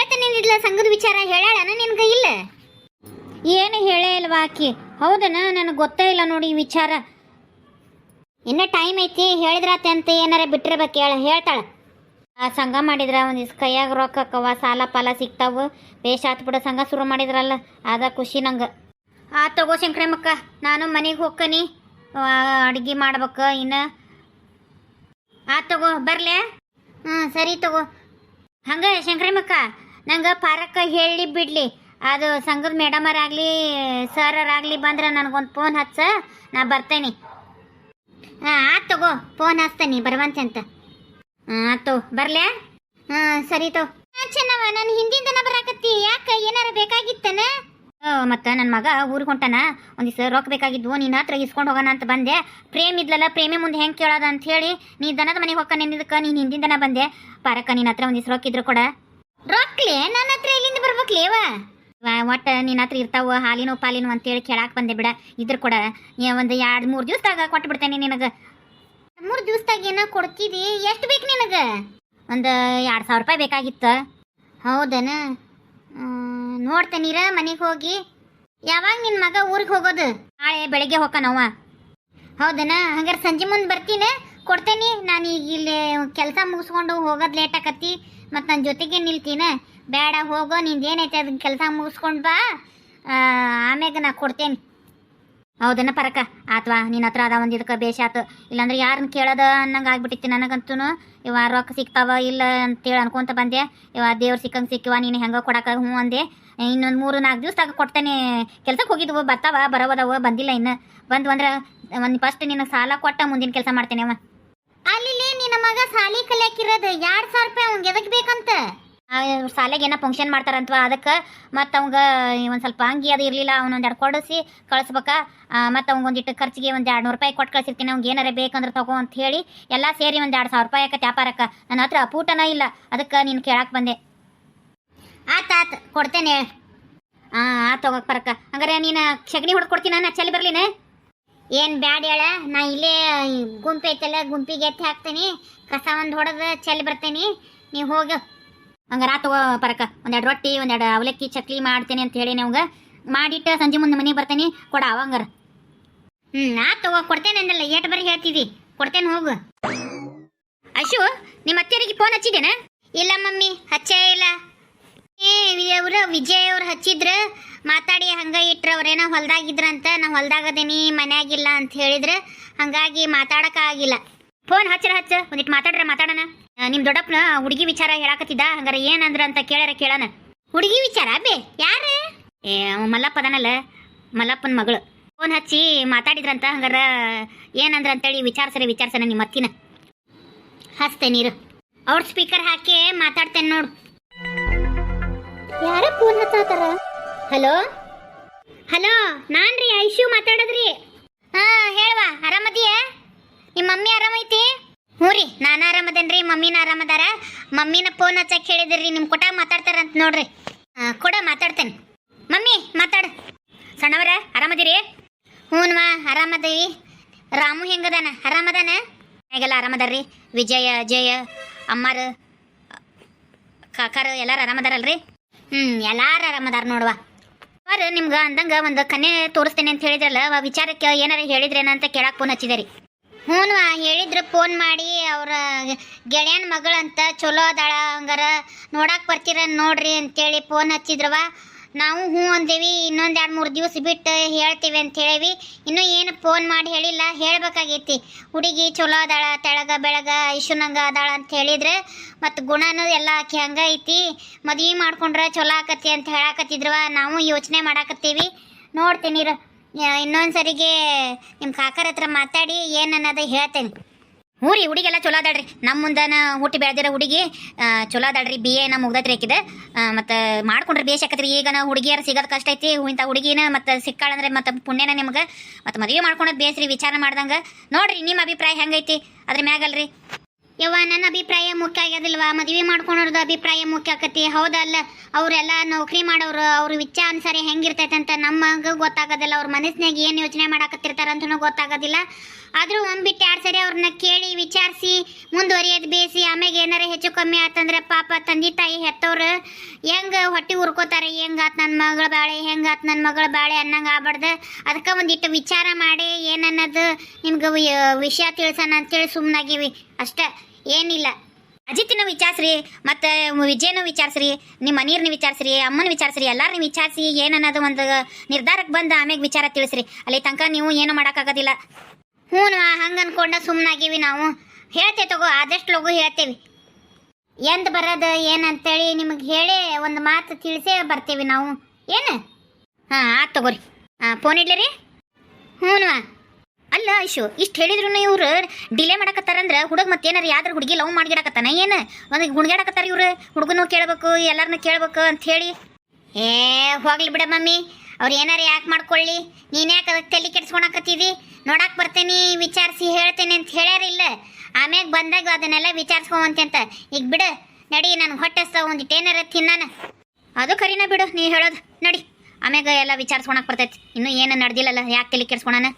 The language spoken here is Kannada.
ಹೇಳ್ತೇನೆ ಇಲ್ಲ ಸಂಘದ ವಿಚಾರ ಹೇಳಾಳನ ನಿನ್ಗ ಇಲ್ಲ? ಏನು ಹೇಳೇ ಇಲ್ವಾ ಆಕಿ? ಹೌದನ, ನನಗೆ ಗೊತ್ತೇ ಇಲ್ಲ ನೋಡಿ ಈ ವಿಚಾರ. ಇನ್ನ ಟೈಮ್ ಐತಿ, ಹೇಳಿದ್ರಾತೆ ಅಂತ ಏನಾರ ಬಿಟ್ಟಿರ್ಬೇಕು ಹೇಳ, ಹೇಳ್ತಾಳ. ಆ ಸಂಘ ಮಾಡಿದ್ರ ಒಂದು ಕೈಯಾಗ ರೊಕ್ಕಕ್ಕವ ಸಾಲ ಪಾಲ ಸಿಗ್ತಾವು. ಬೇಷ್ ಆತ್ ಬಿಡ ಸಂಘ ಶುರು ಮಾಡಿದ್ರಲ್ಲ ಅದ ಖುಷಿ ನಂಗೆ. ಆ ತಗೋ ಶಂಕ್ರಮ್ಮಕ್ಕ, ನಾನು ಮನೆಗೆ ಹೋಗ್ಕನಿ. ಅಡುಗೆ ಮಾಡ್ಬೇಕು ಇನ್ನು. ಆ ತಗೋ, ಬರಲೇ? ಹ್ಞೂ ಸರಿ ತಗೋ. ಹಂಗೆ ಶಂಕ್ರಮ್ಮಕ್ಕ? ನಂಗೆ ಪಾರಕ್ಕ ಹೇಳಿ ಬಿಡಲಿ. ಅದು ಸಂಘದ ಮೇಡಮರಾಗಲಿ ಸರರಾಗಲಿ ಬಂದ್ರೆ ನನಗೊಂದು ಫೋನ್ ಹಚ್ಚ, ನಾ ಬರ್ತೇನೆ. ಹಾಂ ತಗೋ ಫೋನ್ ಹಚ್ತೇನೆ, ಬರ್ವಂತೆ ಅಂತ. ಹಾಂ, ಆತು ಬರಲೇ ಹಾಂ, ಸರಿ ತೋ ಚೆನ್ನವ ನಾನು ಹಿಂದಿಂದನ ಬರಾಕತ್ತಿ, ಯಾಕೆ ಏನಾರ ಬೇಕಾಗಿತ್ತನ? ಮತ್ತು ನನ್ನ ಮಗ ಊರಿಗೆ ಹೊಂಟಾನ ಒಂದಿವ್ಸ ರೊಕ್ಕ ಬೇಕಾಗಿದ್ವು ನಿನ್ನ ಹತ್ರ ಇಸ್ಕೊಂಡು ಹೋಗೋಣ ಅಂತ ಬಂದೆ. ಪ್ರೇಮ್ ಇದ್ಲಲ್ಲ, ಪ್ರೇಮಿ ಮುಂದೆ ಹೆಂಗೆ ಕೇಳೋದ ಅಂತ ಹೇಳಿ, ನೀ ದನದ ಮನೆಗೆ ಹೋಗ್ಕ ನಿಂದಕ್ಕೆ ನೀನು ಹಿಂದಿಂದನ ಬಂದೆ. ಪಾರಕ್ಕ ನಿನ್ನ ಹತ್ರ ಒಂದಿವ್ಸ ರೊಕ್ಕ ಕೊಡ. ರೊಕ್ಲೆ, ನನ್ನ ಹತ್ರ ಎಲ್ಲಿಂದ ಬರ್ಬೇಕ್ಲೇವ ಒಟ್ಟು ನಿನ್ನ ಹತ್ರ ಇರ್ತಾವ ಪಾಲಿನೋ ಅಂತ ಅಂತೇಳಿ ಕೇಳಾಕ್ ಬಂದೆ ಬಿಡ, ಇದ್ರ ಕೊಡ. ಒಂದು ಎರಡು ಮೂರು ದಿವಸದಾಗ ಕೊಟ್ಟು ಬಿಡ್ತೇನೆ ನಿನಗೆ ಮೂರು ದಿವಸದಾಗ ಏನೋ ಕೊಡ್ತಿದಿ? ಎಷ್ಟು ಬೇಕು ನಿನಗೆ? ಒಂದು ಎರಡು ಸಾವಿರ ರೂಪಾಯಿ ಬೇಕಾಗಿತ್ತು. ಹೌದನ? ನೋಡ್ತೇನೀರ ಮನೆಗೆ ಹೋಗಿ. ಯಾವಾಗ ನಿನ್ನ ಮಗ ಊರಿಗೆ ಹೋಗೋದು? ನಾಳೆ ಬೆಳಗ್ಗೆ ಹೋಗ್ಕನವ ಹೌದನ? ಹಂಗಾರೆ ಸಂಜೆ ಮುಂದೆ ಬರ್ತೀನಿ, ಕೊಡ್ತೇನೆ. ನಾನು ಈಗ ಇಲ್ಲಿ ಕೆಲಸ ಮುಗಿಸ್ಕೊಂಡು ಹೋಗೋದು ಲೇಟ್ ಆಕತಿ ಮತ್ತು ನನ್ನ ಜೊತೆಗೆ ನಿಲ್ತೀನ. ಬೇಡ, ಹೋಗೋ, ನಿಂದು ಏನೈತೆ ಅದನ್ನ ಕೆಲಸ ಮುಗಿಸ್ಕೊಂಡು ಬಾ. ಆಮ್ಯಾಗೆ ನಾ ಕೊಡ್ತೇನೆ. ಹೌದನ ಪರಕ ಆತ್ವಾ ನಿನ್ನ ಹತ್ರ ಅದ ಒಂದು ಇದಕ್ಕೆ ಬೇಷ ಆತು. ಇಲ್ಲಾಂದ್ರೆ ಯಾರನ್ನ ಕೇಳೋದು ಅನ್ನಂಗೆ ಆಗ್ಬಿಟ್ಟಿತ್ತು ನನಗಂತೂ ಇವ ರೊಕ್ಕ ಸಿಗ್ತಾವ ಇಲ್ಲ ಅಂತೇಳಿ ಅನ್ಕೊಂತ ಬಂದೆ. ಇವ ದೇವ್ರು ಸಿಕ್ಕಂಗೆ ಸಿಕ್ಕಿವ, ನೀನು ಹೆಂಗೆ ಕೊಡಕ್ಕೆ ಹ್ಞೂ ಅಂದೆ. ಇನ್ನೊಂದು ಮೂರು ನಾಲ್ಕು ದಿವ್ಸದಾಗ ಕೊಡ್ತೇನೆ. ಕೆಲಸಕ್ಕೆ ಹೋಗಿದ್ವು ಬರ್ತಾವ ಬರೋದವ ಬಂದಿಲ್ಲ ಇನ್ನು. ಬಂದು ಅಂದ್ರೆ ಒಂದು ಫಸ್ಟ್ ನಿನಗೆ ಸಾಲ ಕೊಟ್ಟ ಮುಂದಿನ ಕೆಲಸ ಮಾಡ್ತೇನೆ ಅವ. ಮಗ ಸಾಲಿ ಕಲಿಯಾಕಿರೋದು ಎರಡು ಸಾವಿರ ರೂಪಾಯಿ ಅವ್ನಿಗೆ ಎದಕ್ಕೆ ಬೇಕಂತ? ಶಾಲೆಗೆ ಏನೋ ಫಂಕ್ಷನ್ ಮಾಡ್ತಾರಂತವ ಅದಕ್ಕೆ. ಮತ್ತು ಅವಂಗ ಒಂದು ಸ್ವಲ್ಪ ಅಂಗಿ ಅದು ಇರಲಿಲ್ಲ, ಅವ್ನೊಂದು ಎರಡು ಕೊಡಿಸಿ ಕಳಿಸ್ಬೇಕ. ಮತ್ತು ಅವಂಗೊಂದಿಟ್ಟು ಖರ್ಚಿಗೆ ಒಂದು ಎರಡು ನೂರು ರೂಪಾಯಿ ಕೊಟ್ಟು ಕಳಿಸಿರ್ತೀನಿ, ಅವ್ನಿಗೆ ಏನಾರ ಬೇಕಂದ್ರೆ ತಗೋ ಅಂತ ಹೇಳಿ ಎಲ್ಲ ಸೇರಿ ಒಂದು ಎರಡು ಸಾವಿರ ರೂಪಾಯಿ ಆಕತ್ತೆ ವ್ಯಾಪಾರಕ್ಕೆ. ನನ್ನ ಹತ್ರ ಅಪೂಟನ ಇಲ್ಲ, ಅದಕ್ಕೆ ನೀನು ಕೇಳಕ್ಕೆ ಬಂದೆ. ಆತ ಆತ, ಕೊಡ್ತೇನೆ. ಹಾಂ ಆ ಹೋಗಕ್ಕೆ ಪರಕ ಹಂಗಾರೆ ನೀನು ಸಗಣಿ ಹೊಡ್ಕೊಡ್ತೀನಿ ಕೊಡ್ತೀನಿ? ನಾನು ಚಲಿ ಬರ್ಲಿನ? ಏನು ಬ್ಯಾಡ ಹೇಳ? ನಾ ಇಲ್ಲೇ ಗುಂಪು ಐತಲ್ಲ, ಗುಂಪಿಗೆ ಎತ್ತಿ ಹಾಕ್ತೇನೆ. ಕಸ ಒಂದು ಹೊಡೆದು ಚೆಲ್ಲಿ ಬರ್ತೇನೆ. ನೀವು ಹೋಗು. ಹಂಗಾರ ತಗೋ ಪರಕ. ಒಂದೆರಡು ರೊಟ್ಟಿ, ಒಂದೆರಡು ಅವಲಕ್ಕಿ ಚಕ್ಲಿ ಮಾಡ್ತೇನೆ ಅಂತ ಹೇಳಿ ನಿಮ್ಗೆ ಮಾಡಿಟ್ಟು ಸಂಜೆ ಮುಂದೆ ಮನೆಗೆ ಬರ್ತೀನಿ, ಕೊಡ ಅವಂಗಾರ. ಹ್ಞೂ ನಾ ತಗೋ, ಕೊಡ್ತೇನೆ ಅಂದಲ್ಲ, ಏಟ್ ಬರೀ ಹೇಳ್ತೀವಿ ಕೊಡ್ತೇನೆ ಹೋಗು. ಅಶು ನಿಮ್ಮ ಅತ್ತೆಯರಿಗೆ ಫೋನ್ ಹಚ್ಚಿದ್ದೇನೆ? ಇಲ್ಲ ಮಮ್ಮಿ, ಹಚ್ಚೇ ಇಲ್ಲ. ಏ ಇವರು ವಿಜಯ್ ಅವ್ರು ಹಚ್ಚಿದ್ರ? ಮಾತಾಡಿ, ಹಂಗ ಇಟ್ರ ಅವ್ರೇನೋ ಹೊಲ್ದಾಗಿದ್ರಂತ ನಾ ಹೊಲ್ದಾಗದೇನಿ, ಮನ್ಯಾಗಿಲ್ಲ ಅಂತ ಹೇಳಿದ್ರ. ಹಂಗಾಗಿ ಮಾತಾಡಕ ಆಗಿಲ್ಲ. ಫೋನ್ ಹಚ್ಚರ ಹಚ್ಚ. ಒಂದಿಟ್ಟು ಮಾತಾಡ್ರ, ಮಾತಾಡನ. ನಿಮ್ಮ ನಿಮ್ ದೊಡ್ಡಪ್ಪನ ಹುಡುಗಿ ವಿಚಾರ ಹೇಳಾಕತ್ತಿದ್ದ. ಹಂಗಾರ ಏನಂದ್ರ ಅಂತ ಕೇಳ್ಯಾರ ಕೇಳೋಣ ಹುಡುಗಿ ವಿಚಾರ? ಬೇ, ಯಾರ? ಏ ಮಲ್ಲಪ್ಪದನಲ್ಲ ಮಲ್ಲಪ್ಪನ ಮಗಳು. ಫೋನ್ ಹಚ್ಚಿ ಮಾತಾಡಿದ್ರಂತ ಹಂಗಾರ ಏನಂದ್ರ ಅಂತೇಳಿ ವಿಚಾರ್ಸರೆ ವಿಚಾರ್ಸನ ನಿಮ್ಮ ಅತ್ತಿನ. ಹಚ್ತೆ ನೀರು ಅವ್ರ ಸ್ಪೀಕರ್ ಹಾಕಿ ಮಾತಾಡ್ತೇನೆ ನೋಡು. ಫೋನ್ ಹಚ್ಚಾತಾರ ಹಲೋ? ಹಲೋ, ನಾನ್ರಿ ಐಶು ಮಾತಾಡದ್ರಿ. ಹಾ, ಹೇಳವಾ, ಆರಾಮದಿಯ? ನಿಮ್ಮ ಮಮ್ಮಿ ಆರಾಮೈತಿ? ಹ್ಞೂ ರೀ ನಾನು ಆರಾಮದೇನ್ರಿ, ಮಮ್ಮಿನ ಆರಾಮದಾರ. ಮಮ್ಮಿನ ಫೋನ್ ಹಚ್ಚಕ್ಕೆ ಹೇಳಿದ್ರಿ ನಿಮ್ಮ ಕೊಟ್ಟಾಗ ಮಾತಾಡ್ತಾರಂತ ನೋಡ್ರಿ. ಕೊಡ, ಮಾತಾಡ್ತೇನೆ. ಮಮ್ಮಿ, ಮಾತಾಡು. ಸಣ್ಣವರ, ಆರಾಮದಿರಿ? ಹ್ಞೂನ್ವಾ ಆರಾಮದೀವಿ ರಾಮು ಹೆಂಗದಾನ? ಆರಾಮದಾನ? ಹೇಗೆಲ್ಲ ಆರಾಮದಾರ್ರಿ? ವಿಜಯ ಜಯ ಅಮ್ಮಾರು ಕಾಕಾರ ಎಲ್ಲಾರು ಆರಾಮದಾರಲ್ರಿ? ಹ್ಞೂ ಎಲ್ಲಾರು ಆರಾಮದಾರ ನೋಡುವ. ಅವ್ರ ನಿಮ್ಗೆ ಅಂದಂಗ ಒಂದು ಕನ್ಯೆ ತೋರಿಸ್ತೇನೆ ಅಂತ ಹೇಳಿದ್ರಲ್ಲ ಆ ವಿಚಾರಕ್ಕೆ ಏನಾರ ಹೇಳಿದ್ರೇನ ಅಂತ ಕೇಳಕ್ ಫೋನ್ ಹಚ್ಚಿದೆ ರೀ ಹೇಳಿದ್ರ ಹೇಳಿದ್ರು ಫೋನ್ ಮಾಡಿ, ಅವ್ರ ಗೆಳೆಯನ ಮಗಳಂತ ಚಲೋ ಅದಾಳ ಹಂಗಾರ ನೋಡಕ್ಕೆ ಬರ್ತೀರ ನೋಡ್ರಿ ಅಂತೇಳಿ ಫೋನ್ ಹಚ್ಚಿದ್ರವ. ನಾವು ಹ್ಞೂ ಅಂದೇವಿ, ಇನ್ನೊಂದು ಎರಡು ಮೂರು ದಿವಸ ಬಿಟ್ಟು ಹೇಳ್ತೀವಿ ಅಂತ ಹೇಳೇವಿ. ಇನ್ನೂ ಏನು ಫೋನ್ ಮಾಡಿ ಹೇಳಿಲ್ಲ, ಹೇಳಬೇಕಾಗೈತಿ. ಹುಡುಗಿ ಚಲೋ ಅದಾಳ, ತೆಳಗ, ಬೆಳಗ, ಇಶುನಂಗ ಅದಾಳ ಅಂತ ಹೇಳಿದ್ರೆ, ಮತ್ತು ಗುಣನೂ ಎಲ್ಲ ಆಕೆ ಹಂಗೆ ಐತಿ ಮದ್ವೆ ಮಾಡ್ಕೊಂಡ್ರೆ ಚಲೋ ಆಕತಿ ಅಂತ ಹೇಳಾಕತ್ತಿದ್ರವ, ನಾವು ಯೋಚನೆ ಮಾಡಾಕತ್ತೀವಿ. ನೋಡ್ತೀನಿ ಇನ್ನೊಂದು ಸರಿಗೆ ನಿಮ್ಮ ಕಾಕರ ಹತ್ರ ಮಾತಾಡಿ, ಏನು ಅನ್ನೋದು ಹೇಳ್ತೇನೆ. ಹ್ಞೂ ರೀ ಹುಡುಗೆಲ್ಲ ಚಲೋ ಅದಾಳ್ರಿ. ನಮ್ಮ ಮುಂದನ ಹುಟ್ಟಿ ಬೆಳೆದಿರೋ ಹುಡುಗಿ ಚಲೋ ಅದಾಳ್ರಿ. ಬಿ ಎ ನಮ್ಮ ಮುಗ್ದತ್ರಿ ಆಕಿದ. ಮತ್ತು ಮಾಡ್ಕೊಂಡ್ರೆ ಬೇಷ್ ಆಕತ್ರಿ. ಈಗ ನಾವು ಹುಡುಗಿಯರು ಸಿಗೋದು ಕಷ್ಟ ಐತಿ. ಇಂಥ ಹುಡುಗಿನ ಮತ್ತು ಸಿಕ್ಕಾಳಂದ್ರೆ ಮತ್ತು ಪುಣ್ಯನ ನಿಮ್ಗೆ. ಮತ್ತು ಮದುವೆ ಮಾಡ್ಕೊಳೋದು ಬೇಸ್ರಿ ವಿಚಾರ ಮಾಡ್ದಂಗೆ. ನೋಡಿರಿ, ನಿಮ್ಮ ಅಭಿಪ್ರಾಯ ಹೆಂಗೈತಿ? ಅದ್ರ ಮ್ಯಾಗಲ್ರಿ. ಯವ್ವ, ನನ್ನ ಅಭಿಪ್ರಾಯ ಮುಖ್ಯ ಆಗ್ಯದಿಲ್ವಾ? ಮದುವೆ ಮಾಡ್ಕೊಳೋರ್ದು ಅಭಿಪ್ರಾಯ ಮುಖ್ಯ ಆಕತಿ. ಹೌದಲ್ಲ, ಅವರೆಲ್ಲ ನೌಕರಿ ಮಾಡೋರು, ಅವ್ರ ವಿಚಾರ ಅನುಸಾರ ಹೆಂಗಿರ್ತೈತೆ ಅಂತ ನಮಗೆ ಗೊತ್ತಾಗೋದಿಲ್ಲ. ಅವ್ರ ಮನಸ್ಸಿನಾಗ ಏನು ಯೋಚನೆ ಮಾಡಾಕತ್ತಿರ್ತಾರ ಅಂತನೂ ಗೊತ್ತಾಗೋದಿಲ್ಲ. ಆದರೂ ಒಂದ್ಬಿಟ್ಟು ಎರಡು ಸರಿ ಅವ್ರನ್ನ ಕೇಳಿ ವಿಚಾರಿಸಿ, ಮುಂದುವರಿಯೋದು ಬೇಸಿ, ಆಮ್ಯಾಗ ಏನಾರ ಹೆಚ್ಚು ಕಮ್ಮಿ ಆತಂದ್ರೆ ಪಾಪ ತಂದೆ ತಾಯಿ ಹೆತ್ತವ್ರು, ಹೆಂಗೆ ಹೊಟ್ಟೆ ಉರ್ಕೋತಾರೆ? ಹೆಂಗಾತ್ ನನ್ನ ಮಗಳ ಬಾಳೆ? ಹೆಂಗಾತ್ ನನ್ನ ಮಗಳ ಬಾಳೆ ಅನ್ನಂಗೆ ಆಗ್ಬಾರ್ದು. ಅದಕ್ಕೆ ಒಂದಿಟ್ಟು ವಿಚಾರ ಮಾಡಿ, ಏನನ್ನೋದು ನಿಮ್ಗೆ ವಿಷಯ ತಿಳ್ಸೋಣ ಅಂತೇಳಿ ಸುಮ್ಮನಾಗಿವಿ ಅಷ್ಟೇ. ಏನಿಲ್ಲ. ಅಜಿತಿನ ವಿಚಾರಿಸ್ರಿ, ಮತ್ತು ವಿಜಯನ ವಿಚಾರಿಸ್ರಿ, ನಿಮ್ಮ ಮನೀರ್ನ ವಿಚಾರಿಸ್ರಿ, ಅಮ್ಮನ ವಿಚಾರಿಸ್ರಿ ಎಲ್ಲಾರನ್ನ ವಿಚಾರಿಸಿ ಏನನ್ನೋದು ಒಂದು ನಿರ್ಧಾರಕ್ಕೆ ಬಂದು ಆಮೇಲೆ ವಿಚಾರ ತಿಳಿಸ್ರಿ. ಅಲ್ಲಿ ತನಕ ನೀವು ಏನು ಮಾಡೋಕ್ಕಾಗೋದಿಲ್ಲ. ಹ್ಞೂ ಹಂಗೆ ಅನ್ಕೊಂಡ ಸುಮ್ಮನಾಗೀವಿ ನಾವು. ಹೇಳ್ತೇವೆ ತಗೋ, ಆದಷ್ಟು ಲಗು ಹೇಳ್ತೇವೆ. ಎಂದು ಬರೋದು ಏನಂತೇಳಿ ನಿಮಗೆ ಹೇಳಿ ಒಂದು ಮಾತು ತಿಳಿಸೇ ಬರ್ತೀವಿ ನಾವು. ಏನು? ಹಾಂ, ಆತು ತಗೋರಿ. ಹಾಂ ಫೋನ್ ಇಡ್ಲಿ ರೀ? ಹ್ಞೂ ಐಶು? ಇಷ್ಟು ಹೇಳಿದ್ರು ಇವ್ರು ಡಿಲೇ ಮಾಡಕತ್ತಾರಂದ್ರೆ ಹುಡುಗ ಮತ್ತೇನಾರ ಯಾವ್ದಾರು ಹುಡುಗಿ ಲವ್ ಮಾಡ್ಗಿಡಕತ್ತಾನ ಏನು? ಒಂದು ಗುಣ್ಗಾಡಕತ್ತಾರ ಇವ್ರು? ಹುಡುಗನೂ ಕೇಳಬೇಕು ಎಲ್ಲರನ್ನೂ ಕೇಳಬೇಕು ಅಂತ ಹೇಳಿ. ಏ, ಹೋಗ್ಲಿ ಬಿಡ ಮಮ್ಮಿ. ಅವ್ರು ಏನಾರು ಯಾಕೆ ಮಾಡ್ಕೊಳ್ಳಿ? ನೀನು ಯಾಕೆ ಅದಕ್ಕೆ ತಲೆ ಕೆಡ್ಸ್ಕೊಳಕತ್ತಿದಿ ನೋಡಕ್ಕೆ ಬರ್ತೀನಿ, ವಿಚಾರಿಸಿ ಹೇಳ್ತೇನೆ ಅಂತ ಹೇಳ್ಯಾರಿಲ್ಲ ಆಮ್ಯಾಗ ಬಂದಾಗ ಅದನ್ನೆಲ್ಲ ವಿಚಾರಿಸ್ಕೊಂವಂತೆ ಅಂತ. ಈಗ ಬಿಡು, ನಡಿ, ನಾನು ಹೊಟ್ಟೆ ಒಂದಿಟ್ಟು ಏನಾರ ತಿನ್ನಾನ. ಅದು ಕರಿನ ಬಿಡು, ನೀ ಹೇಳೋದು. ನಡಿ. ಆಮ್ಯಾಗ ಎಲ್ಲ ವಿಚಾರಿಸ್ಕೊಳಕ್ ಬರ್ತೈತಿ. ಇನ್ನೂ ಏನು ನಡೆದಿಲ್ಲಲ್ಲ, ಯಾಕೆ ತಲೆ ಕೆಡ್ಸ್ಕೊಳನ